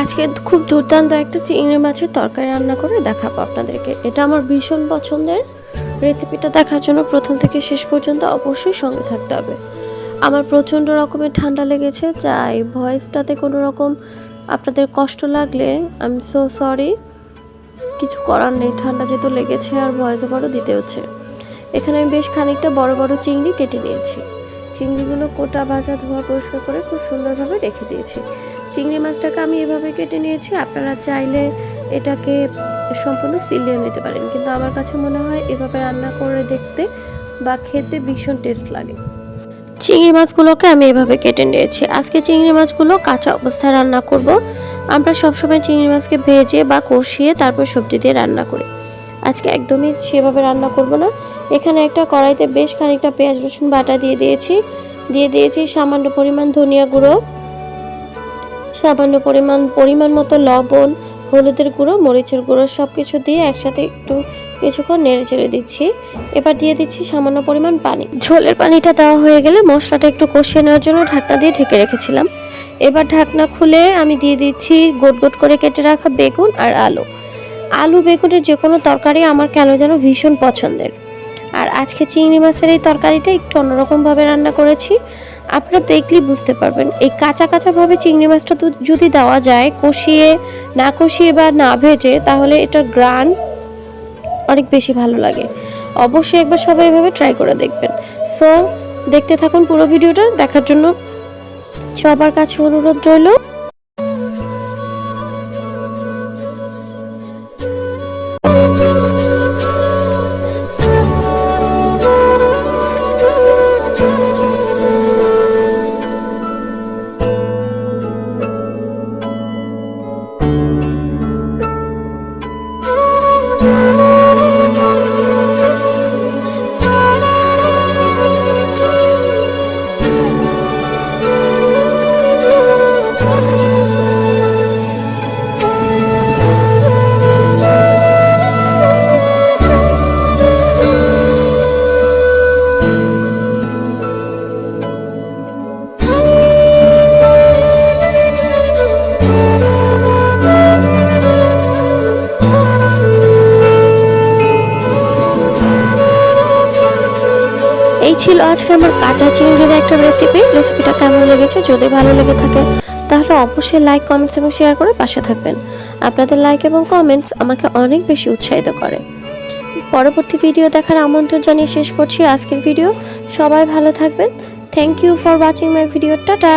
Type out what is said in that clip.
আজকে খুব দুর্দান্ত একটা চিংড়ি মাছের তরকারি রান্না করে দেখাবো আপনাদেরকে। এটা আমার ভীষণ পছন্দের। রেসিপিটা দেখার জন্য প্রথম থেকে শেষ পর্যন্ত অবশ্যই সঙ্গে থাকতে হবে। আমার প্রচণ্ড রকমের ঠান্ডা লেগেছে, যাই ভয়েসটাতে কোনো রকম আপনাদের কষ্ট লাগলে আমি সো সরি কিছু করার নেই, ঠান্ডা যেহেতু লেগেছে আর ভয়েস বড় দিতে হচ্ছে। এখানে আমি বেশ খানিকটা বড় বড় চিংড়ি কেটে নিয়েছি। চিংড়িগুলো কোটা ভাজা ধোয়া পরিষ্কার করে খুব সুন্দরভাবে রেখে দিয়েছি। চিংড়ি মাছটাকে আমি এভাবে কেটে নিয়েছি, আপনারা চাইলে এটাকে সম্পূর্ণ সিলিয়ে নিতে পারেন। কিন্তু আমার কাছে মনে হয় এভাবে রান্না করে দেখতে বা খেতে ভীষণ টেস্ট লাগে। চিংড়ি মাছগুলোকে আমি এভাবে কেটে নিয়েছি। আজকে চিংড়ি মাছগুলো কাঁচা অবস্থায় রান্না করব। আমরা সবসময় চিংড়ি মাছকে ভেজে বা কষিয়ে তারপর সবজি দিয়ে রান্না করি। আজকে একদমই সেভাবে রান্না করব না। এখানে একটা কড়াইতে বেশ খানিকটা পেঁয়াজ, রসুন বাটা দিয়ে দিয়েছি। দিয়ে দিয়েছি সামান্য পরিমাণ ধনিয়া গুঁড়ো, সামান্য পরিমাণ পরিমাণ মতো লবণ, হলুদের গুঁড়ো, মরিচের গুঁড়ো সব কিছু দিয়ে একসাথে একটু কিছুক্ষণ নেড়ে চেড়ে দিচ্ছি। এবার দিয়ে দিচ্ছি সামান্য পরিমাণ পানি। ঝোলের পানিটা দেওয়া হয়ে গেলে মশলাটা একটু কষিয়ে নেওয়ার জন্য ঢাকনা দিয়ে ঢেকে রেখেছিলাম। এবার ঢাকনা খুলে আমি দিয়ে দিচ্ছি গোট গোট করে কেটে রাখা বেগুন আর আলু। আলু, বেগুনের যে কোনো তরকারি আমার কেন যেন ভীষণ পছন্দের। আর আজকে চিংড়ি মাছের এই তরকারিটা একটু অন্যরকমভাবে রান্না করেছি। আপনারা দেখলেই বুঝতে পারবেন। এই কাঁচা কাঁচাভাবে চিংড়ি মাছটা যদি দেওয়া যায়, কষিয়ে, না কষিয়ে বা না ভেজে, তাহলে এটার গ্রান অনেক বেশি ভালো লাগে। অবশ্যই একবার সবাই এভাবে ট্রাই করে দেখবেন। সো দেখতে থাকুন পুরো ভিডিওটা। দেখার জন্য সবার কাছে অনুরোধ রইল। you. এই ছিল আজকে আমার কাঁচা চিংড়ির একটা রেসিপি রেসিপিটা কেমন লেগেছে? যদি ভালো লেগে থাকে, তাহলে অবশ্যই লাইক কমেন্টস এবং শেয়ার করে পাশে থাকবেন। আপনাদের লাইক এবং কমেন্টস আমাকে অনেক বেশি উৎসাহিত করে। পরবর্তী ভিডিও দেখার আমন্ত্রণ জানিয়ে শেষ করছি আজকের ভিডিও সবাই ভালো থাকবেন। Thank you for watching my video tata